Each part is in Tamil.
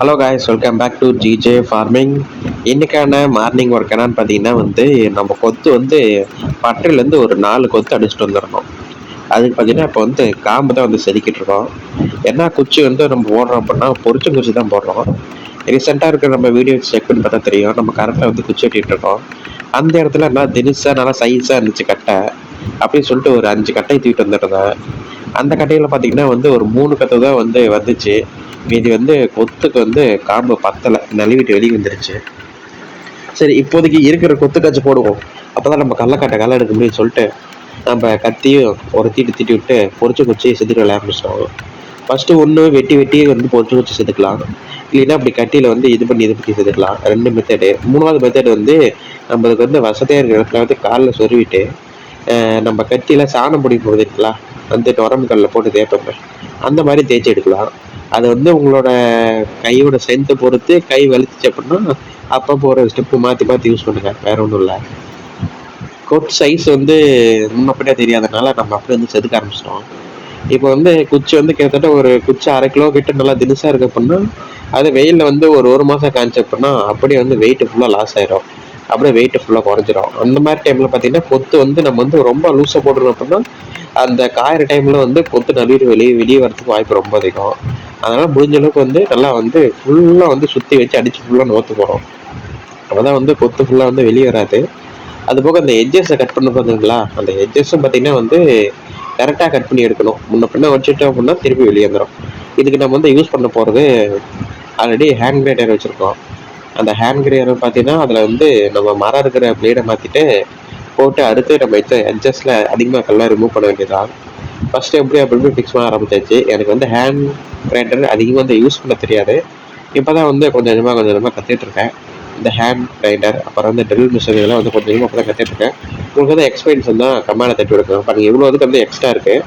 Hello guys welcome back to GJ farming இன்றைக்கான மார்னிங் ஒர்க் என்னன்னு பார்த்தீங்கன்னா வந்து நம்ம கொத்து வந்து பட்டையிலேருந்து ஒரு நாலு கொத்து அடிச்சுட்டு வந்துடணும். அதுக்கு பார்த்தீங்கன்னா இப்போ வந்து காம்பு தான் வந்து செதுக்கிட்டு இருக்கோம். என்ன குச்சி வந்து நம்ம போடுறோம் அப்படின்னா பொரிச்ச குச்சி தான் போடுறோம். ரீசெண்டாக இருக்கிற நம்ம வீடியோ செக் பண்ணி பார்த்தா தெரியும். நம்ம கரெக்டாக வந்து குச்சி வெட்டிட்டு இருக்கோம். அந்த இடத்துல என்ன தினிசாக நல்லா சைஸாக இருந்துச்சு கட்டை. அப்படின்னு சொல்லிட்டு ஒரு அஞ்சு கட்டையை தூக்கிட்டு வந்துருந்தேன் அந்த கட்டையில் பார்த்தீங்கன்னா வந்து ஒரு மூணு கத்தை தான் வந்து வந்துச்சு. மீதி வந்து கொத்துக்கு வந்து காம்பு பத்தலை. நழுவிட்டு வெளியே வந்துருச்சு. சரி இப்போதைக்கு இருக்கிற கொத்து காய்ச்சி போடுவோம். அப்போ தான் நம்ம கடலக்காட்டை களை எடுக்க முடியும்னு சொல்லிட்டு நம்ம கத்தியும் ஒரு தீட்டு தீட்டி விட்டு பொறிச்சு குச்சி செதுக்க விளைய ஆரம்பிச்சிட்டோம் ஃபஸ்ட்டு ஒன்று வெட்டி வெட்டி வந்து பொறிச்சு குச்சி செதுக்கலாம். இல்லைன்னா அப்படி கட்டியில் வந்து இது பண்ணி இது பண்ணி செதுக்கலாம். ரெண்டு மெத்தடு மூணாவது மெத்தடு வந்து நம்மளுக்கு வந்து வசதியாக இருக்கிற இடத்துல வந்து காலில் சொருவிட்டு நம்ம கத்தியில் சாணம் பொடி போகுதுங்களா வந்து கல்லில் போட்டு தேய்ப்போம். அந்த மாதிரி தேய்ச்சி எடுக்கலாம். அது வந்து உங்களோட கையோட ஸ்ட்ரென்த்தை பொறுத்து கை வலிச்சு அப்படின்னா அப்பப்போ ஒரு ஸ்டெப்பு மாற்றி மாற்றி யூஸ் பண்ணுங்க. வேற ஒன்றும் இல்லை. கொட் சைஸ் வந்து முன்னப்படியே தெரியாதனால நம்ம அப்படியே வந்து செதுக்க ஆரம்பிச்சிட்டோம். இப்போ வந்து குச்சி வந்து கிட்டத்தட்ட ஒரு குச்சி அரை கிலோ கிட்ட நல்லா தினுசாக இருக்கு அப்படின்னா அது வெயிலில் வந்து ஒரு ஒரு மாதம் காய்ச்சி அப்படின்னா அப்படியே வந்து வெயிட் ஃபுல்லாக லாஸ் ஆயிரும். அப்படியே வெயிட்டு ஃபுல்லாக குறைஞ்சிரும். அந்த மாதிரி டைமில் பார்த்தீங்கன்னா கொத்து வந்து நம்ம வந்து ரொம்ப லூஸாக போட்டுருக்கோம் அப்படின்னா அந்த காயிற டைமில் வந்து கொத்து நழுவிட்டு வெளியே வெளியே வரதுக்கு வாய்ப்பு ரொம்ப அதிகம். அதனால் முடிஞ்ச அளவுக்கு வந்து நல்லா வந்து ஃபுல்லாக வந்து சுற்றி வச்சு அடித்து ஃபுல்லாக நோத்து போகிறோம் அப்போ தான் வந்து கொத்து ஃபுல்லாக வந்து வெளியே வராது. அது போக அந்த எட்ஜஸை கட் பண்ண பார்த்தீங்களா அந்த எட்ஜஸும் பார்த்தீங்கன்னா வந்து கரெக்டாக கட் பண்ணி எடுக்கணும். முன்ன பின்ன வச்சுட்டோம் அப்படின்னா திருப்பி வெளியே வந்துடும் இதுக்கு நம்ம வந்து யூஸ் பண்ண போகிறது ஆல்ரெடி ஹேண்ட் கிரேடர் வச்சுருக்கோம். அந்த ஹேண்ட் கிரேடர் பார்த்தீங்கன்னா அதில் வந்து நம்ம மரம் இருக்கிற பிளேடை மாற்றிட்டு போட்டு அடுத்து நம்ம எட்ஜஸில் அதிகமாக கல்லாம் ரிமூவ் பண்ண வேண்டியதான் ஃபஸ்ட்டு எப்படி அப்படி ஃபிக்ஸ் பண்ண ஆரம்பிச்சாச்சு. எனக்கு வந்து ஹேண்ட் கிரைண்டர் அதிகமாக வந்து யூஸ் பண்ண தெரியாது. இப்போ தான் வந்து கொஞ்சம் கொஞ்சமாக கொஞ்சம் கொஞ்சமாக கற்றுட்ருக்கேன் இந்த ஹேண்ட் கிரைண்டர் அப்புறம் வந்து ட்ரில் மிஷின் இதெல்லாம் வந்து கொஞ்சம் கொஞ்சமாக இப்போ தான் கற்றுட்ருக்கேன் உங்களுக்கு வந்து எக்ஸ்பீரியன்ஸ் வந்து கம்மியான தட்டி கொடுக்கணும் பாருங்க இவ்வளோ இதுக்கு வந்து எக்ஸ்ட்ரா இருக்குது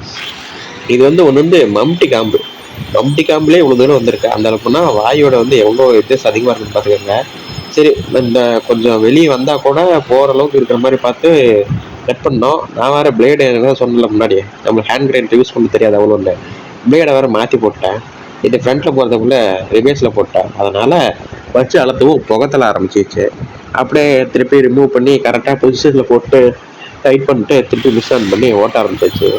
இது வந்து ஒன்று வந்து மம்டி காம்பு மம்டி காம்புலேயே இவ்வளோ தூரம் வந்திருக்கு. அந்த அளவுக்குனா வாயோட வந்து எவ்வளோ வித்தியாசம் அதிகமாக இருக்குன்னு பார்த்துக்கோங்க சரி இந்த கொஞ்சம் வெளியே வந்தால் கூட போகிற அளவுக்கு இருக்கிற மாதிரி பார்த்து கட் பண்ணோம். நான் வேறு பிளேடு என்ன சொன்னல முன்னாடி. நம்ம ஹேண்ட் கிரைண்டர் யூஸ் பண்ண தெரியாது அவ்வளோ இல்லை. பிளேடை வேறு மாற்றி போட்டேன். இது ஃப்ரண்ட்டில் போகிறதுக்குள்ளே ரிவேஸில் போட்டேன். அதனால் வச்சு அழுத்தவும் புகத்தல ஆரம்பிச்சிச்சு அப்படியே திருப்பி ரிமூவ் பண்ணி கரெக்டாக பொசிஷனில் போட்டு டைட் பண்ணிட்டு திருப்பி மிஸ் ஆன் பண்ணி ஓட்ட ஆரம்பிச்சிச்சு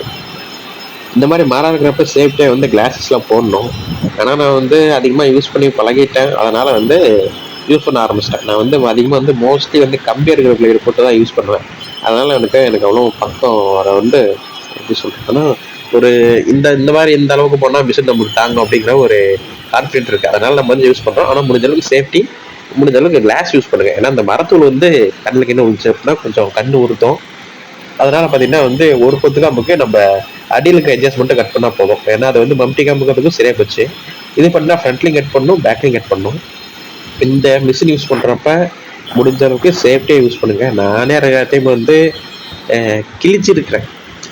இந்த மாதிரி மாறா இருக்கிறப்ப சேஃப்டியாக வந்து கிளாஸஸ்லாம் போடணும். ஆனால் நான் வந்து அதிகமாக யூஸ் பண்ணி பழகிட்டேன். அதனால் வந்து யூஸ் பண்ண ஆரம்பிச்சிட்டேன். நான் வந்து அதிகமாக வந்து மோஸ்ட்லி வந்து கம்பி இருக்கிற பிளேடு போட்டு தான் யூஸ் பண்ணுவேன். அதனால் எனக்கு எனக்கு அவ்வளோ பக்கம் வர வந்து எப்படி சொல்கிறதுன்னா ஒரு இந்த இந்த மாதிரி இந்த அளவுக்கு போனால் மிஷின் நம்மளுக்கு தாங்கும் அப்படிங்கிற ஒரு கான்ஃபிடென்ட் இருக்குது அதனால் நம்ம வந்து யூஸ் பண்ணுறோம் ஆனால் முடிஞ்ச அளவுக்கு சேஃப்டி முடிஞ்ச அளவுக்கு கிளாஸ் யூஸ் பண்ணுங்கள் ஏன்னா அந்த மரத்தூள் வந்து கண்ணுக்கு என்ன விழுந்துச்சு அப்படின்னா கொஞ்சம் கண் உறுத்தும். அதனால் பார்த்தீங்கன்னா வந்து ஒரு கொத்து காம்புக்கு நம்ம அடியில் அட்ஜஸ்ட்மெண்ட்டு மட்டும் கட் பண்ணால் போதும். ஏன்னா அது வந்து மம்டி காம்புக்கிறதுக்கும் சரியாக போச்சு. இது பண்ணால் ஃப்ரண்ட்லையும் கட் பண்ணணும் பேக்லையும் கட் பண்ணணும் இந்த மிஷின் யூஸ் பண்ணுறப்ப முடிஞ்ச அளவுக்கு சேஃப்டியாக யூஸ் பண்ணுங்கள் நானே நிறைய டைம் வந்து கிழிச்சிருக்கிறேன்.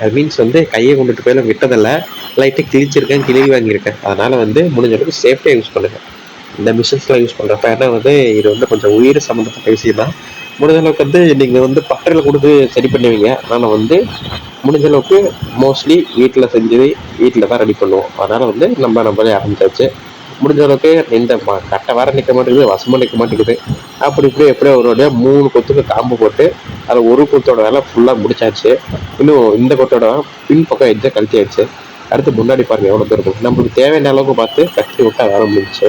ஐ மீன்ஸ் வந்து கையை கொண்டுட்டு போயில விட்டதில்லை. லைட்டாக கிழிச்சிருக்கேன் கிளி வாங்கியிருக்கேன். அதனால் வந்து முடிஞ்ச அளவுக்கு சேஃப்டியாக யூஸ் பண்ணுங்கள் இந்த மிஷின்ஸ்லாம் யூஸ் பண்ணுறப்ப ஏன்னா வந்து இது வந்து கொஞ்சம் உயிர் சம்மந்தப்பட்ட விஷயம் தான். முடிஞ்சளவுக்கு வந்து நீங்கள் வந்து பட்டறையில் கொடுத்து சரி பண்ணுவீங்க. அதனால் வந்து முடிஞ்சளவுக்கு மோஸ்ட்லி வீட்டில் செஞ்சு வீட்டில் தான் ரெடி பண்ணுவோம். அதனால் வந்து நம்ம நம்மளே ஆரம்பிச்சாச்சு. முடிஞ்ச அளவுக்கு இந்த ம- கட்டை வர நிற்க மாட்டேங்குது வசமாக நிற்க மாட்டேங்குது. அப்படி இப்படி எப்படியோ ஒரு வழியாக மூணு கொத்துக்கு காம்பு போட்டு அதில் ஒரு கொத்தோட வேலை ஃபுல்லாக முடிச்சாச்சு. இன்னும் இந்த கொத்தோட பின் பக்கம் எஜ்ஜை கழட்டியாச்சு. அடுத்து முன்னாடி பாருங்கள் எவ்வளோ தூரம் இருக்கும். நம்மளுக்கு தேவையான அளவுக்கு பார்த்து கட்டி விட்டா வேலை முடிஞ்சுச்சு.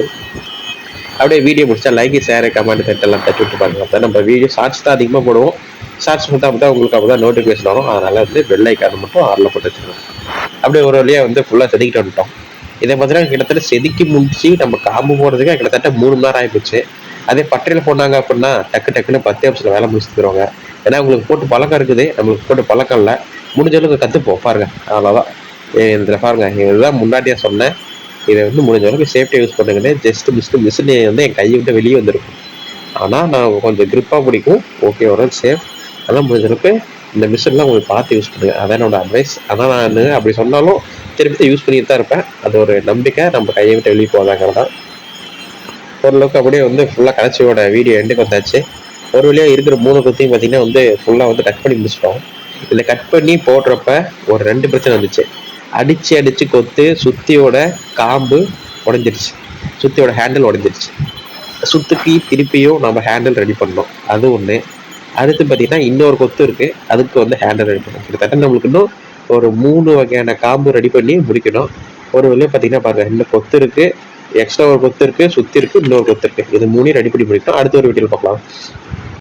அப்படியே வீடியோ முடிச்சா லைக் ஷேர் கமெண்ட் தட்டெல்லாம் தட்டி விட்டு பாருங்க. அப்போ நம்ம வீடியோ ஷார்ட்ஸ் தான் அதிகமாக போடுவோம். ஷார்ட்ஸ் மட்டும் அப்போ தான் உங்களுக்கு அப்போ தான் நோட்டிஃபிகேஷன் வரும். அதனால் வந்து வெள்ளைக்காரன் மட்டும் ஆரில் போட்டு வச்சுருக்கோம் அப்படியே ஒரு வழியாக வந்து ஃபுல்லாக செதுக்கிட்டு வந்துட்டோம். இதை பார்த்தீங்கன்னா கிட்டத்தட்ட செதுக்கி முடிச்சு நம்ம காம்பு போடுறதுக்கு கிட்டத்தட்ட மூணு மணி நேரம் ஆகிப்போச்சு அதே பட்டையில் போனாங்க அப்படின்னா டக்கு டக்குன்னு பத்து நிமிஷத்தில் வேலை முடிச்சு தருவாங்க ஏன்னா உங்களுக்கு போட்டு பழக்கம் இருக்குது. நம்மளுக்கு போட்டு பழக்கம் இல்லை. முடிஞ்ச அளவுக்கு கற்றுப்போம் பாருங்க. அவ்வளோதான் இதில் பாருங்க. இதுதான் முன்னாடியே சொன்னேன். இதை வந்து முடிஞ்ச அளவுக்கு சேஃப்டியாக யூஸ் பண்ணுங்கன்னு ஜஸ்ட் மிஸ்ட் மிஷின் வந்து என் கையை விட்டு வெளியே வந்திருக்கும். ஆனால் நான் கொஞ்சம் க்ரிப்பாக பிடிக்கும். ஓகே ஒரு சேஃப் அதான் முடிஞ்ச அளவுக்கு இந்த மிஷின்லாம் உங்களுக்கு பார்த்து யூஸ் பண்ணுங்கள் அதான் என்னோட அட்வைஸ் அதான் நான் அப்படி சொன்னாலும் திருப்பி யூஸ் பண்ணிட்டு தான் இருப்பேன். அது ஒரு நம்பிக்கை. நம்ம கையை விட்டு வெளியே போதாங்கிறது தான் ஓரளவுக்கு அப்படியே வந்து ஃபுல்லாக கடைசியோட வீடியோ எண்டுக்கு வந்தாச்சு. ஒரு வழியாக இருக்கிற மூணு குத்தையும் பார்த்தீங்கன்னா வந்து ஃபுல்லாக வந்து கட் பண்ணி முடிச்சிட்டோம். இதில் கட் பண்ணி போடுறப்ப ஒரு ரெண்டு பிரச்சனை வந்துச்சு. அடித்து அடித்து கொத்து சுத்தியோட காம்பு உடஞ்சிருச்சு. சுத்தியோட ஹேண்டில் உடஞ்சிருச்சு. சுத்துக்கு திருப்பியும் நம்ம ஹேண்டில் ரெடி பண்ணோம் அது ஒன்று அடுத்து பார்த்தீங்கன்னா இன்னொரு கொத்து இருக்குது அதுக்கு வந்து ஹேண்டில் ரெடி பண்ணோம் கிட்டத்தட்ட நம்மளுக்கு இன்னும் ஒரு மூணு வகையான காம்பு ரெடி பண்ணி முடிக்கணும். ஒரு வழியாக பார்த்தீங்கன்னா பாருங்க இந்த கொத்து இருக்கு எக்ஸ்ட்ரா ஒரு கொத்து இருக்கு சுத்தி இருக்கு இன்னொரு கொத்து இருக்கு. இது மூணையும் ரெடி பண்ணி முடிக்கணும் அடுத்த ஒரு வீட்டில் பார்க்கலாம்.